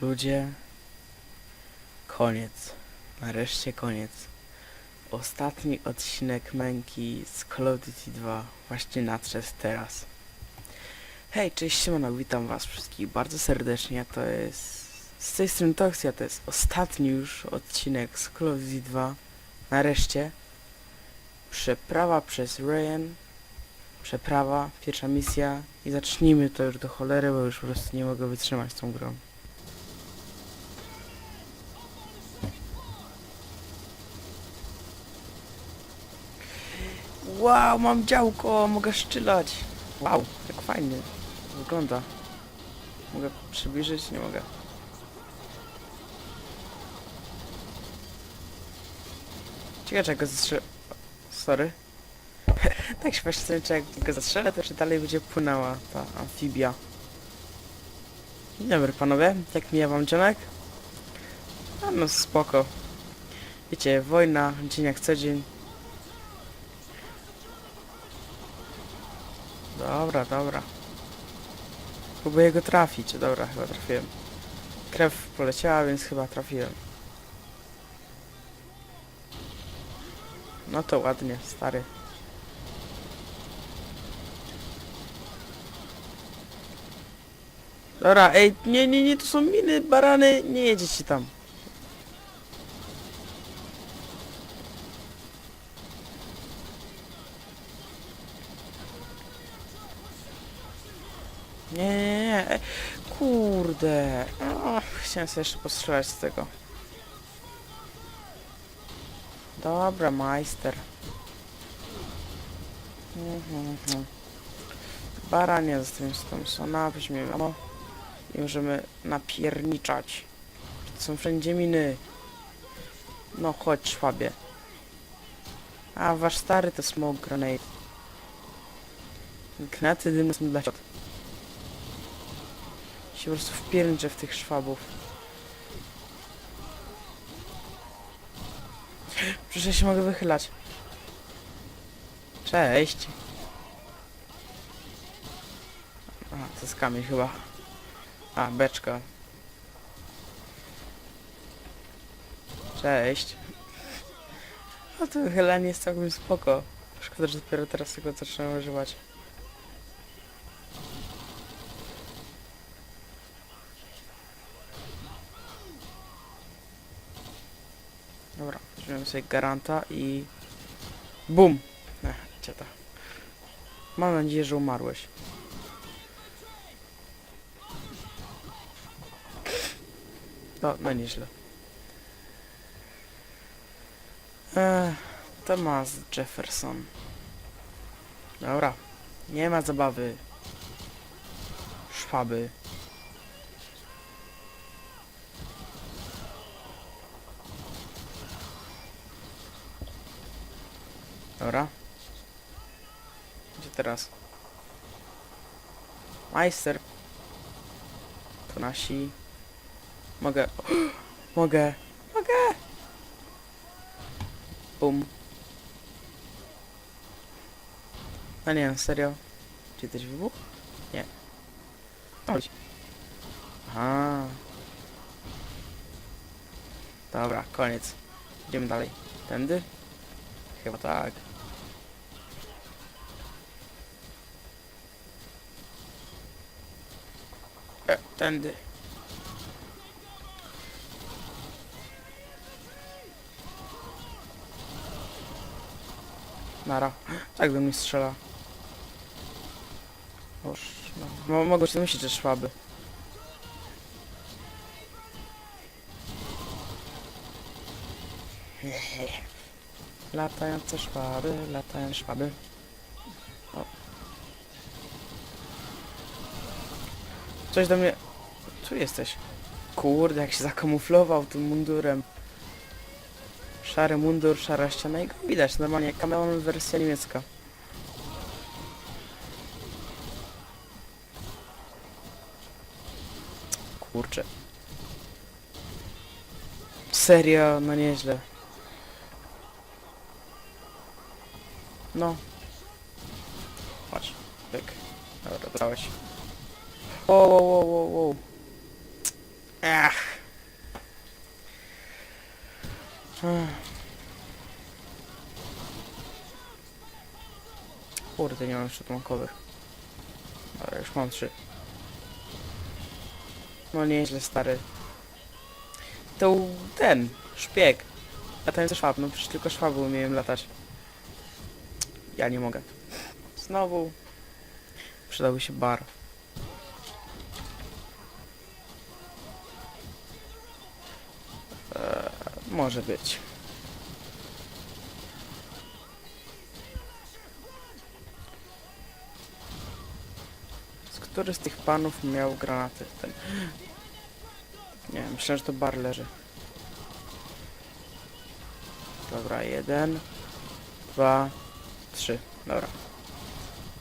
Ludzie, koniec. Nareszcie koniec. Ostatni odcinek męki z Call of Duty 2 właśnie nadszedł teraz. Hej, cześć, siemano, witam was wszystkich bardzo serdecznie, to jest... Z tej strony Toxia, to jest ostatni już odcinek z Call of Duty 2. Nareszcie. Przeprawa przez Ryan. Przeprawa, pierwsza misja i zacznijmy to już do cholery, bo już po prostu nie mogę wytrzymać tą grą. Wow, mam działko, mogę szczylać. Wow, jak fajnie wygląda. Mogę przybliżyć? Nie mogę. Ciekawe, czy jak go zastrzelę... Sorry. tak się właśnie czy jak go zastrzelę, to czy dalej będzie płynęła ta amfibia. Dzień dobry panowie, jak mija wam dzionek? A no spoko. Wiecie, wojna, dzień jak co dzień. Dobra, dobra. Próbuję go trafić. Dobra, chyba trafiłem. Krew poleciała, więc chyba trafiłem. No to ładnie, stary. Dobra, ej, nie, nie, nie, to są miny, barany, nie jedziecie tam. Nie, nie, nie, kurde. O, chciałem sobie jeszcze postrzelać z tego. Dobra, majster. Mhm, mhm. Baranie z tą sona, weźmiemy ammo i możemy napierniczać. Są wszędzie miny. No chodź, szwabie. A wasz stary to smoke grenade. Gnaty dymne są dla ciot. Się po prostu wpierniczę w tych szwabów. Przecież ja się mogę wychylać. Cześć. A, to jest kamień chyba. A, beczka. Cześć. No to wychylanie jest całkiem spoko. Szkoda, że dopiero teraz tego zaczynam używać. Dobra, weźmiemy sobie garanta i... BUM! Ech, cieta. Mam nadzieję, że umarłeś. No, no nieźle. Ech, Thomas Jefferson. Dobra, nie ma zabawy. Szwaby. Dobra. Gdzie teraz? Majster. To nasi. Mogę. Mogę. Mogę. Bum. A nie, serio? Czy coś wybuch? Nie. Chodź. Aha. Dobra, koniec. Idziemy dalej. Tędy? Chyba tak. E, tędy. Nara. Tak do mnie strzela. Boż, no. Mo mogę się myśleć, że szwaby. Latające szwaby, latające szwaby. Coś do mnie... Tu jesteś. Kurde, jak się zakamuflował tym mundurem. Szary mundur, szara ściana i go widać normalnie, kameleon wersja niemiecka. Kurczę. Serio, no nieźle. No. Chodź, byk. Dobra, dostałeś. Wow, wow, wow, wow, wow. Ach. Kurde, nie mam jeszcze. Dobra, już mam trzy. No nieźle, stary. To ten, szpieg. Latający szwab, no przecież tylko szwaby umieją latać. Ja nie mogę. Znowu. Przydałby się bar. Może być. Który z tych panów miał granaty? Ten. Nie, myślę, że to bar leży. Dobra, jeden, dwa, trzy. Dobra.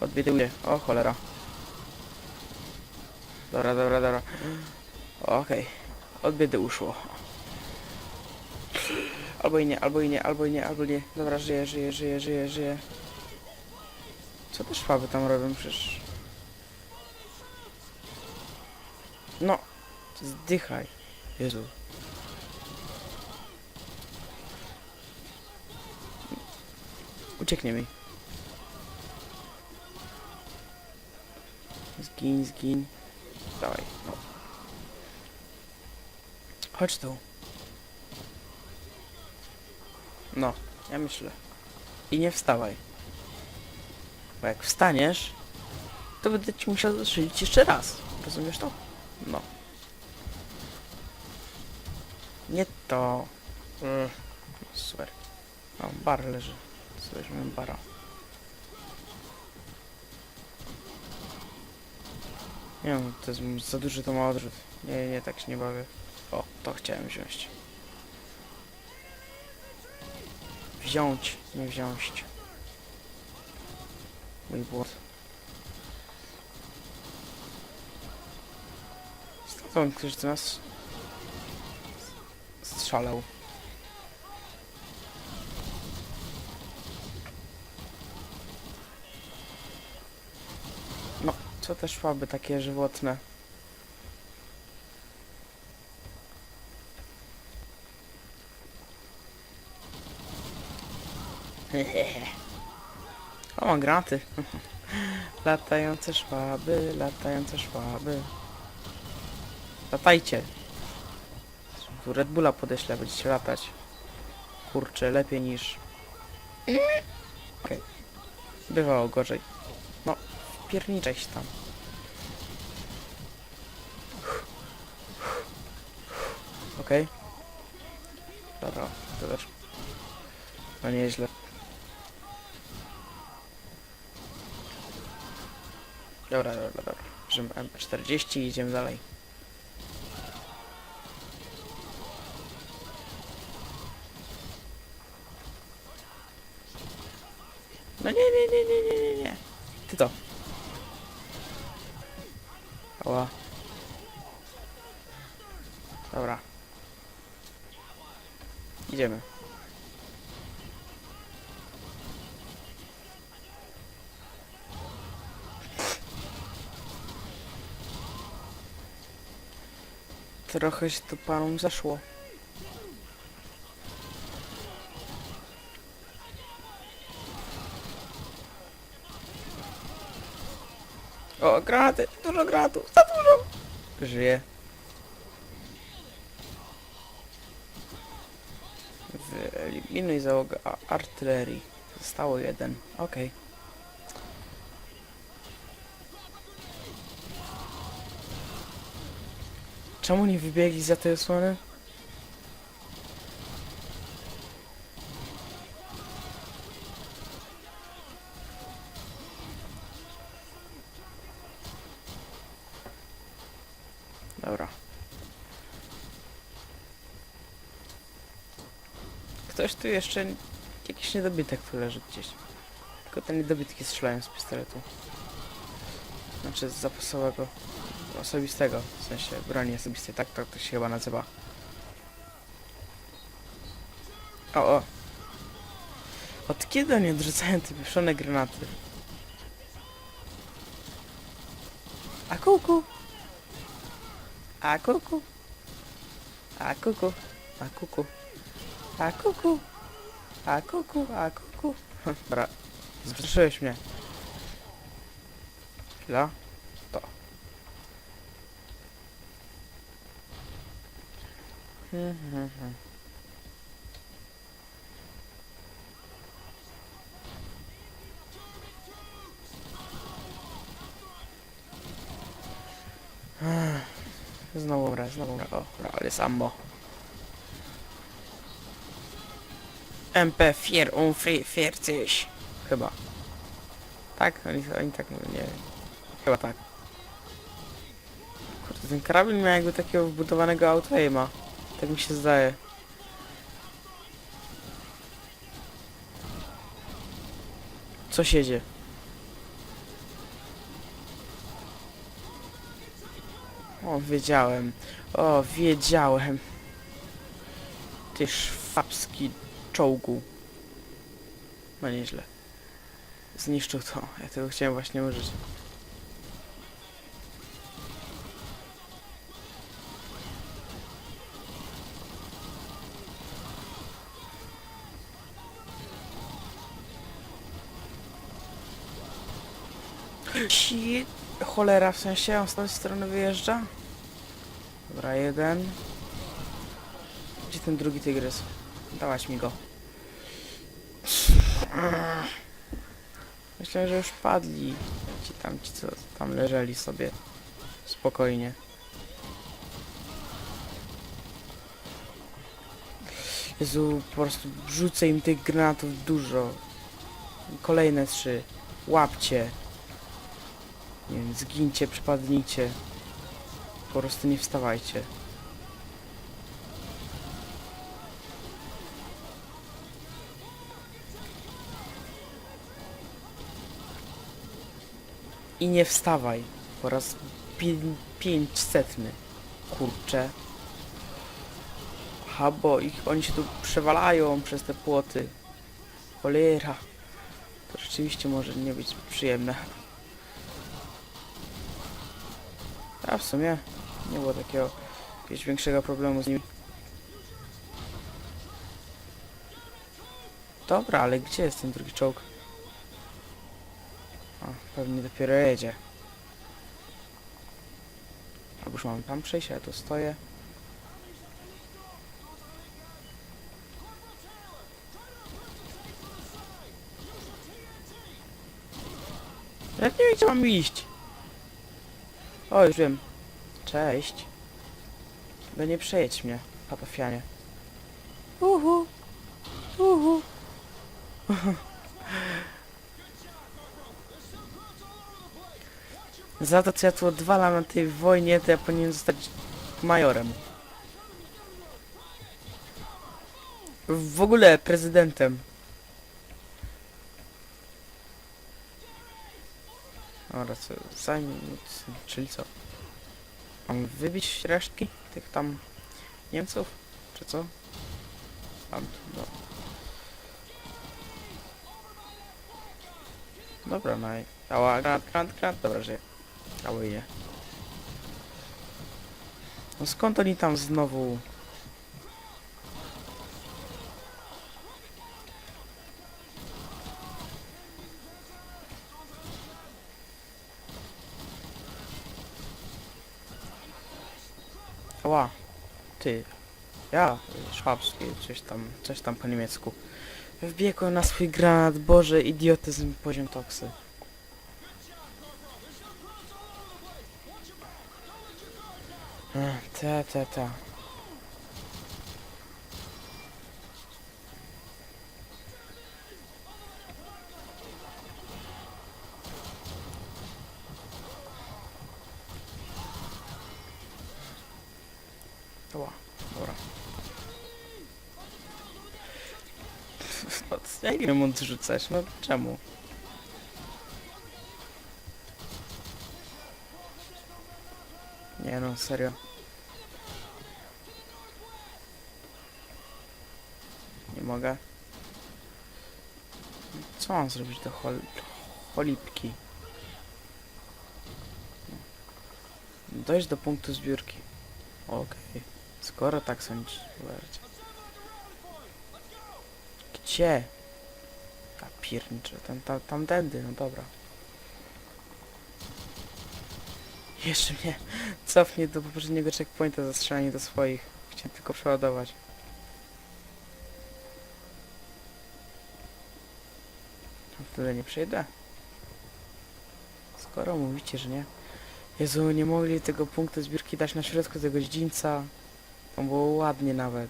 Odbieduję. O, cholera. Dobra, dobra, dobra. Okej. Od biedy uszło. Albo i nie, albo i nie, albo i nie, albo nie. Dobra, żyję, żyję, żyję, żyję, żyję. Co te szwaby tam robią przecież? No. Zdychaj. Jezu. Ucieknie mi. Zgin, zgin. Dawaj. No. Chodź tu. No, ja myślę. I nie wstawaj. Bo jak wstaniesz, to będę ci musiał zaszylić jeszcze raz. Rozumiesz to? No. Nie to. Super. O, bar leży. Co weźmiemy bara. Nie wiem, to jest za duży to ma odrzut. Nie, nie, tak się nie bawię. O, to chciałem wziąć. Wziąć, nie wziąć. Mój błąd. Skąd on ktoś do nas strzelał? No, co te szwaby takie żywotne? O, mam granaty. latające szwaby, latające szwaby. Latajcie. Tu Red Bulla podeślę, będziecie latać. Kurczę, lepiej niż... Okej. Bywało gorzej. No, wpierniczaj się tam. Okej. Dobra, to też. No nieźle. Dobra, dobra, dobra. Bierzemy M40 i idziemy dalej. Trochę się tu panom zaszło. O, granaty! Dużo granatów! Za dużo! Żyje. Wyeliminuj załogę artylerii. Zostało jeden. Okej. Czemu nie wybiegli za tej osłony? Dobra. Ktoś tu jeszcze... Jakiś niedobytek tu leży gdzieś. Tylko te niedobytki strzelają z pistoletu. Znaczy z zapasowego. Osobistego. W sensie broni osobistej. Tak to, to się chyba nazywa. O, o. Od kiedy oni odrzucają te pieprzone granaty? A kuku? A kuku? A kuku, a kuku, a kuku, a kuku, a kuku. Bra, zbrzeszyłeś mnie. Chwila. To. Hmm, hmm, hmm. Ech, Znowu raz, znowu raz. O, ale jest ammo. MP440. Chyba. Tak? Oni, oni tak mówią, nie wiem. Chyba tak. Kurde, ten karabin miał jakby takiego wbudowanego auto-aima. Tak mi się zdaje. Co siedzie? O, wiedziałem. O, wiedziałem. Ty szwabski czołgu. No nieźle. Zniszczył to. Ja tego chciałem właśnie użyć. Ci... Cholera, w sensie on z tej strony wyjeżdża? Dobra, jeden. Gdzie ten drugi tygrys? Dałaś mi go. Myślę, że już padli. Ci tam, ci co tam leżeli sobie. Spokojnie. Jezu, po prostu rzucę im tych granatów dużo. Kolejne trzy. Łapcie. Nie wiem, zgincie, przypadnijcie. Po prostu nie wstawajcie. I nie wstawaj. Po raz pi- pięćsetny. Kurczę. Aha, bo ich, oni się tu przewalają przez te płoty. Cholera. To rzeczywiście może nie być przyjemne. A w sumie nie było takiego jakiegoś większego problemu z nimi. Dobra, ale gdzie jest ten drugi czołg? O, pewnie dopiero jedzie. Albo już mam tam przejść, a ja tu stoję. Ja nie wiem, mam iść. O, już wiem. Cześć. No nie przejedź mnie, patafianie. Uhu. Uhu. Za to, co ja tu odwalam na tej wojnie, to ja powinienem zostać majorem. W ogóle prezydentem. Dobra, co, zajmij, czyli co? Mam wybić resztki tych tam Niemców? Czy co? Tam, no. Dobra, no i... Ała, grant, grant, grant, dobra, że... Ała, nie. No skąd oni tam znowu... ty. Ja, szwabski, coś tam, coś tam po niemiecku. Wbiegłem na swój granat, boże, idiotyzm, poziom toksy. Ech, Te, te, te. Ła, dobra. No, ja nie odrzucać, no czemu? Nie no, serio. Nie mogę. Co mam zrobić do hol cholipki? Dojść do punktu zbiórki. Okej. Skoro tak sądzisz. Gdzie? A piernicze, tam, tam, tamtędy, no dobra. Jeszcze mnie cofnie do poprzedniego checkpointa za strzelanie do swoich. Chciałem tylko przeładować. A wtedy nie przejdę. Skoro mówicie, że nie. Jezu, nie mogli tego punktu zbiórki dać na środku tego dziedzińca. Tam było ładnie nawet.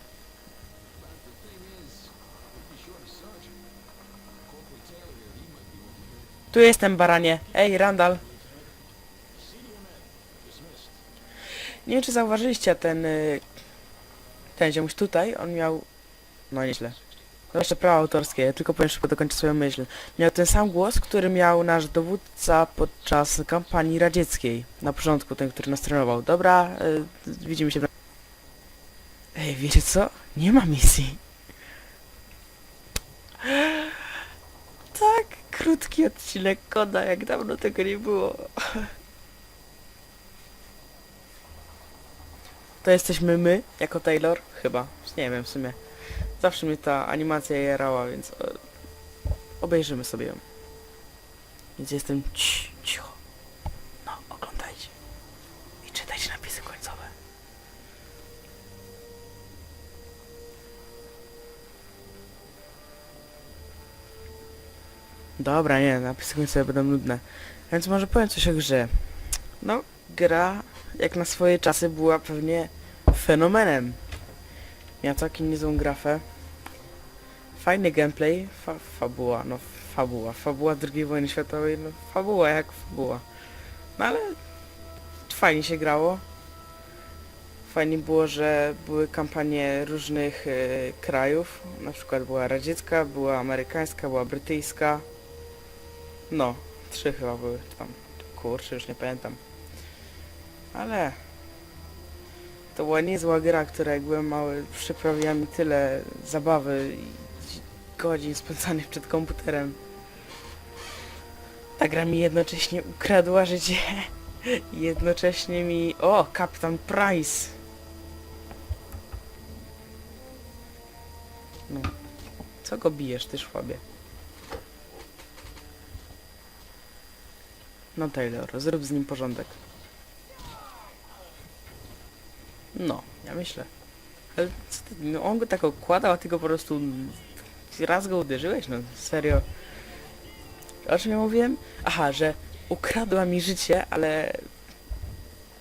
Tu jestem, baranie. Ej, Randall. Nie wiem, czy zauważyliście ten... y, Ten ziomuś tutaj, on miał... No nieźle. No jeszcze prawa autorskie, ja tylko powiem szybko dokończę swoją myśl. Miał ten sam głos, który miał nasz dowódca podczas kampanii radzieckiej. Na początku, ten, który nas trenował. Dobra, y, widzimy się. Ej, wiecie co? Nie ma misji. Tak, krótki odcinek koda, jak dawno tego nie było. To jesteśmy my, jako Taylor? Chyba. Nie wiem, w sumie. Zawsze mnie ta animacja jarała, więc e, obejrzymy sobie ją. Więc jestem cicho. No, oglądajcie. I czytajcie napisy końcowe. Dobra, nie, napisy końcowe będą nudne. Więc może powiem coś o grze. No, gra jak na swoje czasy była pewnie fenomenem. Miała całkiem niezłą grafę. Fajny gameplay, fa fabuła, no fabuła, fabuła II wojny światowej, no fabuła jak fabuła. No ale fajnie się grało. Fajnie było, że były kampanie różnych e, krajów, na przykład była radziecka, była amerykańska, była brytyjska. No, trzy chyba były, tam, kurczę, już nie pamiętam. Ale to była niezła gra, która jak byłem mały przyprawiła mi tyle zabawy i godzin spędzanych przed komputerem. Ta gra mi jednocześnie ukradła życie jednocześnie mi... O, Kapitan Price! No, co go bijesz, ty szwabie? No Taylor, zrób z nim porządek. No, ja myślę. Ale ty, no on go tak okładał, a ty go po prostu raz go uderzyłeś? No serio. O czym ja mówiłem? Aha, że ukradła mi życie, ale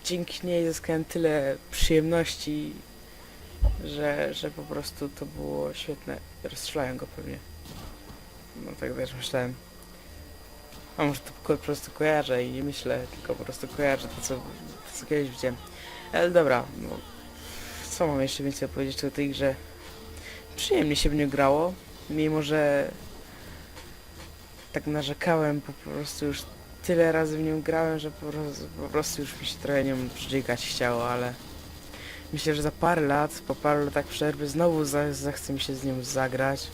dzięki niej zyskałem tyle przyjemności, że, że po prostu to było świetne. Rozstrzelają go pewnie. No tak też myślałem. A może to po prostu kojarzę i nie myślę, tylko po prostu kojarzę to, co, to, co kiedyś widziałem. Ale dobra, no, co mam jeszcze więcej powiedzieć o tej grze? Przyjemnie się w nią grało, mimo że tak narzekałem, po prostu już tyle razy w nią grałem, że po prostu, po prostu już mi się trochę nią przydźgać chciało, ale myślę, że za parę lat, po paru latach przerwy znowu za, mi się z nią zagrać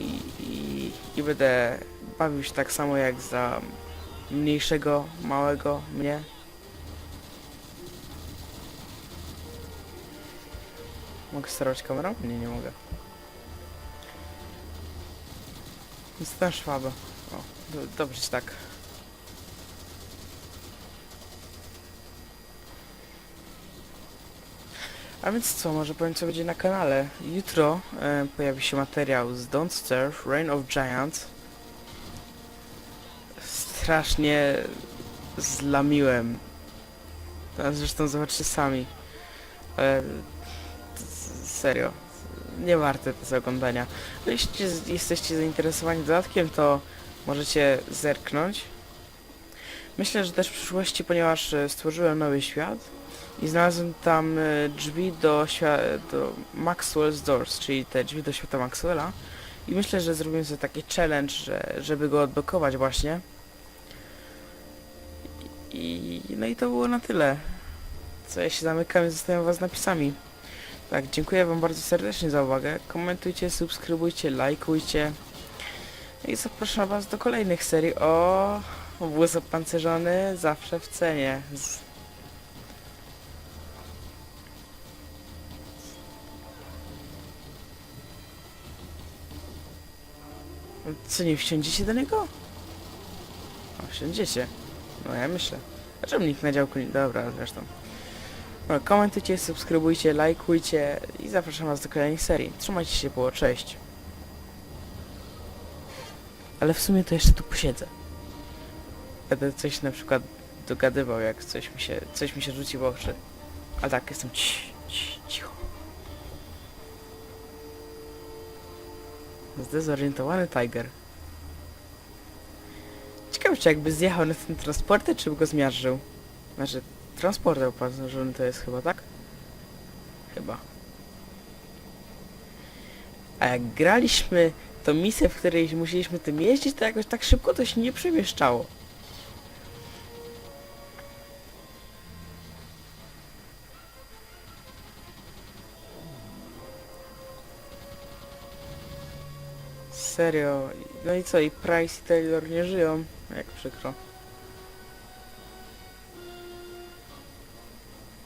i, i, i będę bawił się tak samo jak za mniejszego, małego mnie. Mogę sterować kamerą? Nie, nie mogę. Jestem szwaba. O, do, dobrze tak. A więc co, może powiem co będzie na kanale. Jutro e, pojawi się materiał z Don't Starve, Reign of Giants. Strasznie zlamiłem. Zresztą zobaczcie sami. E, s- serio. Nie warte to oglądania. No, jeśli jesteście zainteresowani dodatkiem, to możecie zerknąć. Myślę, że też w przyszłości, ponieważ e, stworzyłem nowy świat i znalazłem tam e, drzwi do, do Maxwell's Doors, czyli te drzwi do świata Maxwella. I myślę, że zrobimy sobie taki challenge, że, żeby go odblokować właśnie. I no i to było na tyle. Co ja się zamykam i zostawiam was napisami. Tak, dziękuję wam bardzo serdecznie za uwagę. Komentujcie, subskrybujcie, lajkujcie. I zapraszam was do kolejnych serii o wóz opancerzony zawsze w cenie. Z... Co, nie wsiądziecie do niego? O, wsiądziecie. No ja myślę. A czemu nikt na działku nie... Dobra, zresztą. No, komentujcie, subskrybujcie, lajkujcie i zapraszam was do kolejnej serii. Trzymajcie się, było, cześć. Ale w sumie to jeszcze tu posiedzę. Będę coś na przykład dogadywał, jak coś mi się, coś mi się rzuci w oczy. A tak, jestem ci, ci, cicho. Zdezorientowany Tiger. Ciekawe, czy jakby zjechał na ten transporter, czy by go zmiażdżył. Znaczy, transporter opancerzony to jest chyba, tak? Chyba. A jak graliśmy tą misję, w której musieliśmy tym jeździć, to jakoś tak szybko to się nie przemieszczało. Serio. No i co, i Price i Taylor nie żyją? Jak przykro.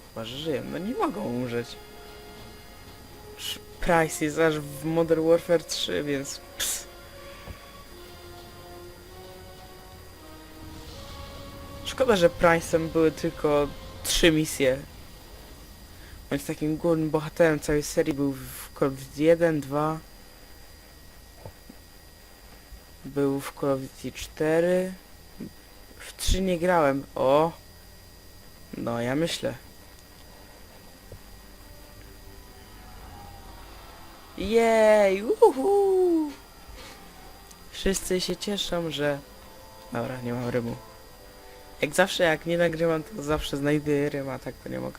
Chyba, że żyją. No nie mogą umrzeć. Price jest aż w Modern Warfare 3, więc... Ps. Szkoda, że Price'em były tylko trzy misje. Bądź takim głównym bohaterem całej serii był w Call of Duty 1, 2... Był w Call of Duty 4... W 3 nie grałem. O! No, ja myślę. Jej! Uhu! Wszyscy się cieszą, że... Dobra, nie mam rymu. Jak zawsze, jak nie nagrywam, to zawsze znajduję rym, a tak to nie mogę.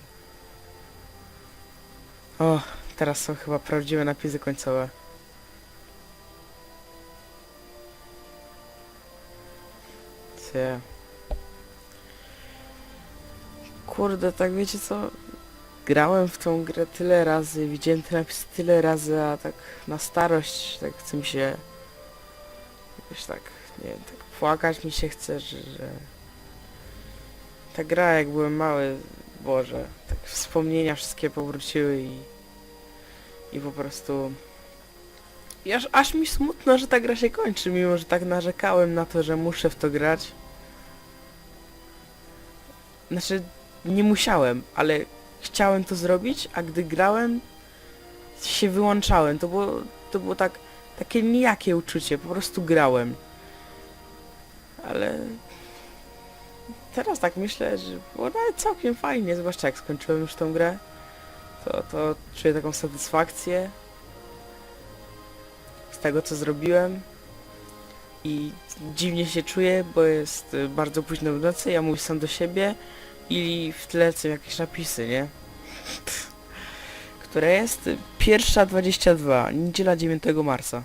O, teraz są chyba prawdziwe napisy końcowe. Cie. Kurde, tak wiecie co? Grałem w tą grę tyle razy, widziałem te napisy tyle razy, a tak na starość tak chce mi się jakoś tak, nie wiem, tak płakać mi się chce, że, że ta gra jak byłem mały, Boże, tak wspomnienia wszystkie powróciły i i po prostu i aż, aż mi smutno, że ta gra się kończy, mimo że tak narzekałem na to, że muszę w to grać. Znaczy, nie musiałem, ale chciałem to zrobić, a gdy grałem, się wyłączałem. To było, to było tak, takie nijakie uczucie, po prostu grałem. Ale teraz tak myślę, że było nawet całkiem fajnie, zwłaszcza jak skończyłem już tą grę. To, to czuję taką satysfakcję z tego, co zrobiłem. I dziwnie się czuję, bo jest y, bardzo późno w nocy, ja mówię sam do siebie i w tle są jakieś napisy, nie? Które jest pierwsza 22, niedziela 9 marca.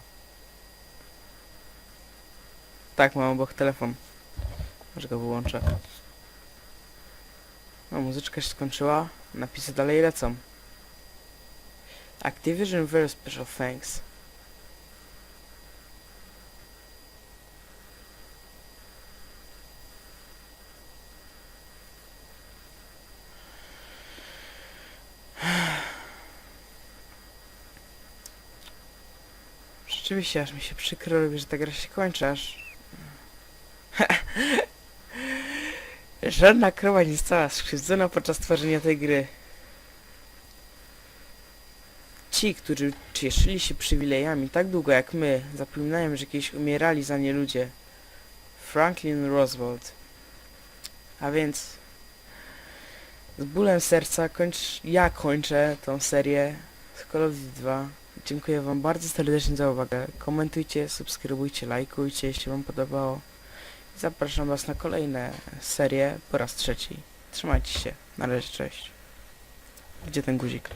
Tak, mam obok telefon. Może go wyłączę. No, muzyczka się skończyła, napisy dalej lecą. Activision very special thanks. Rzeczywiście, aż mi się przykro robi, że ta gra się kończy, aż... Żadna krowa nie została skrzywdzona podczas tworzenia tej gry. Ci, którzy cieszyli się przywilejami tak długo jak my, zapominają, że kiedyś umierali za nie ludzie. Franklin Roosevelt. A więc... Z bólem serca kończ... ja kończę tą serię z Call of Duty 2. Dziękuję wam bardzo serdecznie za uwagę. Komentujcie, subskrybujcie, lajkujcie, jeśli wam podobało. Zapraszam was na kolejne serie po raz trzeci. Trzymajcie się. Na razie, cześć. Gdzie ten guzik?